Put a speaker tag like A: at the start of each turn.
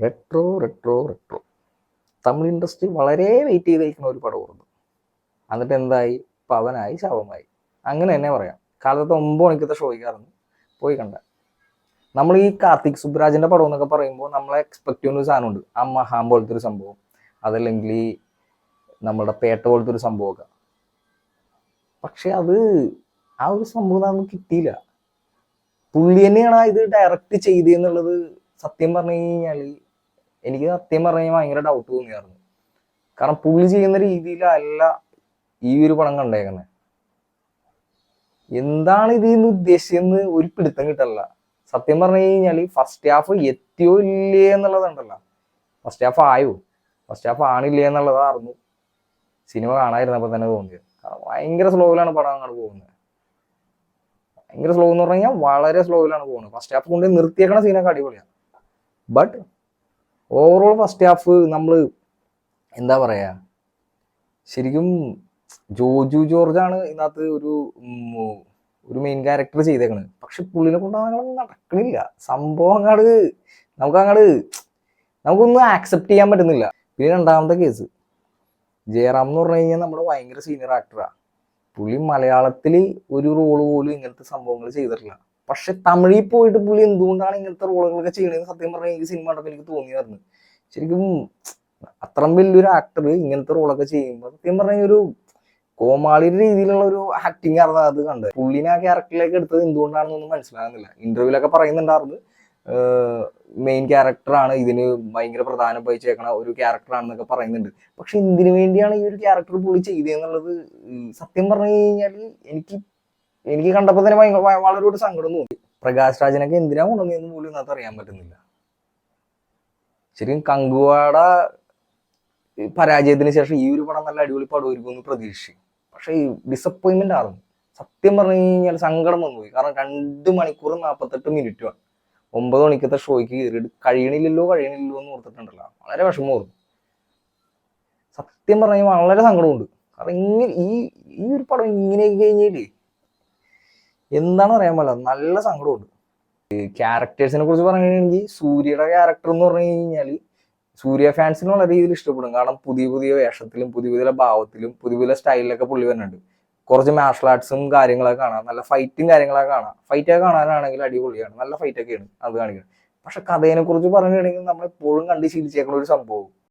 A: Retro retro retro Tamil industry വളരെ wait ചെയ്തിരിക്കുന്ന ഒരു പടമായിരുന്നു എന്നിട്ട് എന്തായി? പവനായി ശവമായി. അങ്ങനെ തന്നെ പറയാം. കാലത്ത് ഒമ്പത് മണിക്കത്തെ ഷോയ്ക്കായിരുന്നു പോയി കണ്ട. നമ്മൾ ഈ കാർത്തിക് സുബ്രാജിന്റെ പടം എന്നൊക്കെ പറയുമ്പോൾ നമ്മളെ എക്സ്പെക്ട് ചെയ്യുന്ന ഒരു സാധനമുണ്ട്. ആ മഹാം പോലത്തെ ഒരു സംഭവം. അതല്ലെങ്കിൽ നമ്മുടെ പേട്ട പോലത്തെ ഒരു സംഭവമൊക്കെ. പക്ഷെ അത് ആ ഒരു സംഭവം നമുക്ക് കിട്ടിയില്ല. പുള്ളി തന്നെയാണ് ഇത് ഡയറക്റ്റ് ചെയ്തെന്നുള്ളത് സത്യം പറഞ്ഞു കഴിഞ്ഞാൽ എനിക്ക് സത്യം പറഞ്ഞു കഴിഞ്ഞാൽ ഭയങ്കര ഡൗട്ട് തോന്നിയായിരുന്നു. കാരണം പുള്ളി ചെയ്യുന്ന രീതിയിലല്ല ഈ ഒരു പടം കണ്ടേക്കുന്നത് എന്താണ് ഇതിൽ നിന്ന് ഉദ്ദേശിച്ചെന്ന് ഒരു പിടുത്തം കിട്ടല്ല സത്യം പറഞ്ഞു കഴിഞ്ഞാൽ ഫസ്റ്റ് ഹാഫ് എത്തിയോ ഇല്ലേ എന്നുള്ളതുണ്ടല്ലോ ഫസ്റ്റ് ഹാഫ് ആയോ? ഫസ്റ്റ് ഹാഫ് ആണില്ലേ എന്നുള്ളതായിരുന്നു. സിനിമ കാണാതിരുന്നപ്പോൾ തന്നെ തോന്നിയത്. ഭയങ്കര സ്ലോയിലാണ് പടം അങ്ങോട്ട് പോകുന്നത് ഭയങ്കര സ്ലോ എന്ന് പറഞ്ഞു കഴിഞ്ഞാൽ വളരെ സ്ലോയിലാണ് പോകുന്നത് ഫസ്റ്റ് ഹാഫ് കൊണ്ട് നിർത്തിയേക്കണ സീനൊക്കെ അടിപൊളിയാണ് ബട്ട് ഓവറോൾ ഫസ്റ്റ് ഹാഫ് നമ്മൾ എന്താ പറയുക ശരിക്കും ജോജു ജോർജാണ് ഇതിനകത്ത് ഒരു ഒരു മെയിൻ ക്യാരക്ടർ ചെയ്തേക്കണത്. പക്ഷെ പുള്ളിനെ കൊണ്ട് അങ്ങനെ നടക്കണില്ല. സംഭവം അങ്ങാട് നമുക്ക് അങ്ങാട് നമുക്കൊന്നും ആക്സെപ്റ്റ് ചെയ്യാൻ പറ്റുന്നില്ല. പിന്നെ രണ്ടാമത്തെ കേസ് ജയറാം എന്ന് പറഞ്ഞു കഴിഞ്ഞാൽ നമ്മുടെ ഭയങ്കര സീനിയർ ആക്ടറാണ് പുള്ളി മലയാളത്തിൽ ഒരു റോൾ പോലും ഇങ്ങനത്തെ സംഭവങ്ങൾ ചെയ്തിട്ടില്ല. പക്ഷെ തമിഴിൽ പോയിട്ട് പുള്ളി എന്തുകൊണ്ടാണ് ഇങ്ങനത്തെ റോളുകളൊക്കെ ചെയ്യണതെന്ന് സത്യം പറഞ്ഞാൽ എനിക്ക് സിനിമ കണ്ടപ്പോൾ എനിക്ക് തോന്നിയായിരുന്നു ശരിക്കും അത്രയും വലിയൊരു ആക്ടർ ഇങ്ങനത്തെ റോളൊക്കെ ചെയ്യുമ്പോൾ സത്യം പറഞ്ഞാൽ ഒരു കോമാളിയുടെ രീതിയിലുള്ള ഒരു ആക്ടിങ് ആയിരുന്നു അത് കണ്ടത്. പുള്ളിനെ ആ ക്യാരക്ടറിലേക്ക് എടുത്തത് എന്തുകൊണ്ടാണെന്നൊന്നും മനസ്സിലാകുന്നില്ല. ഇന്റർവ്യൂലൊക്കെ പറയുന്നുണ്ടായിരുന്നു. മെയിൻ ക്യാരക്ടറാണ് ഇതിന് ഭയങ്കര പ്രധാനം വഹിച്ചേക്കണ ഒരു ക്യാരക്ടറാണെന്നൊക്കെ പറയുന്നുണ്ട്. പക്ഷെ എന്തിനു വേണ്ടിയാണ് ഈ ഒരു ക്യാരക്ടർ പുള്ളി ചെയ്തതെന്നുള്ളത്? സത്യം പറഞ്ഞു കഴിഞ്ഞാൽ എനിക്ക് എനിക്ക് കണ്ടപ്പോൾ തന്നെ വളരെ ഒരു സങ്കടം തോന്നി. പ്രകാശ് രാജിനൊക്കെ എന്തിനാ കൊണ്ടുവന്നതെന്ന് പോലും ഇന്നത്തെ അറിയാൻ പറ്റുന്നില്ല. ശരിക്കും കങ്കുവാട പരാജയത്തിന് ശേഷം ഈ ഒരു പടം നല്ല അടിപൊളി പടമായിരിക്കും എന്ന് പ്രതീക്ഷിച്ചു ഈ ഡിസപ്പോയിന്റ്മെന്റ് ആയിരുന്നു സത്യം പറഞ്ഞു കഴിഞ്ഞാൽ സങ്കടം വന്നുപോയി. കാരണം രണ്ട് മണിക്കൂർ നാൽപ്പത്തെട്ട് മിനിറ്റുമാണ് ഒമ്പത് മണിക്കത്തെ ഷോയ്ക്ക് കയറിയിട്ട് കഴിയണില്ലല്ലോ കഴിയണില്ലല്ലോ എന്ന് ഓർത്തിട്ടുണ്ടല്ലോ. വളരെ വിഷമമായിരുന്നു. സത്യം പറഞ്ഞാൽ വളരെ സങ്കടമുണ്ട്. കാരണം ഇങ്ങനെ ഈ ഈ ഒരു പടം ഇങ്ങനെ കഴിഞ്ഞാലേ എന്താണ് പറയാൻ പാടില്ല നല്ല സങ്കടമുണ്ട്. ക്യാരക്ടേഴ്സിനെ കുറിച്ച് പറയുകയാണെങ്കിൽ സൂര്യയുടെ ക്യാരക്ടർ എന്ന് പറഞ്ഞു കഴിഞ്ഞാൽ സൂര്യ ഫാൻസിന് വളരെ രീതിയിൽ ഇഷ്ടപ്പെടും. കാരണം പുതിയ പുതിയ വേഷത്തിലും പുതിയ പുതിയ ഭാവത്തിലും പുതിയ പുതിയ സ്റ്റൈലിലൊക്കെ പുള്ളി വരുന്നുണ്ട്. കുറച്ച് മാർഷൽ ആർട്സും കാര്യങ്ങളൊക്കെ കാണാം. നല്ല ഫൈറ്റും കാര്യങ്ങളൊക്കെ കാണാം. ഫൈറ്റ് ഒക്കെ കാണാനാണെങ്കിൽ അടിപൊളിയാണ്. നല്ല ഫൈറ്റ് ഒക്കെയാണ് അത് കാണിക്കുന്നത്. പക്ഷെ കഥയെ കുറിച്ച് പറയുകയാണെങ്കിൽ നമ്മൾ എപ്പോഴും കണ്ട് ശീലിച്ചേക്കുന്ന ഒരു സംഭവം.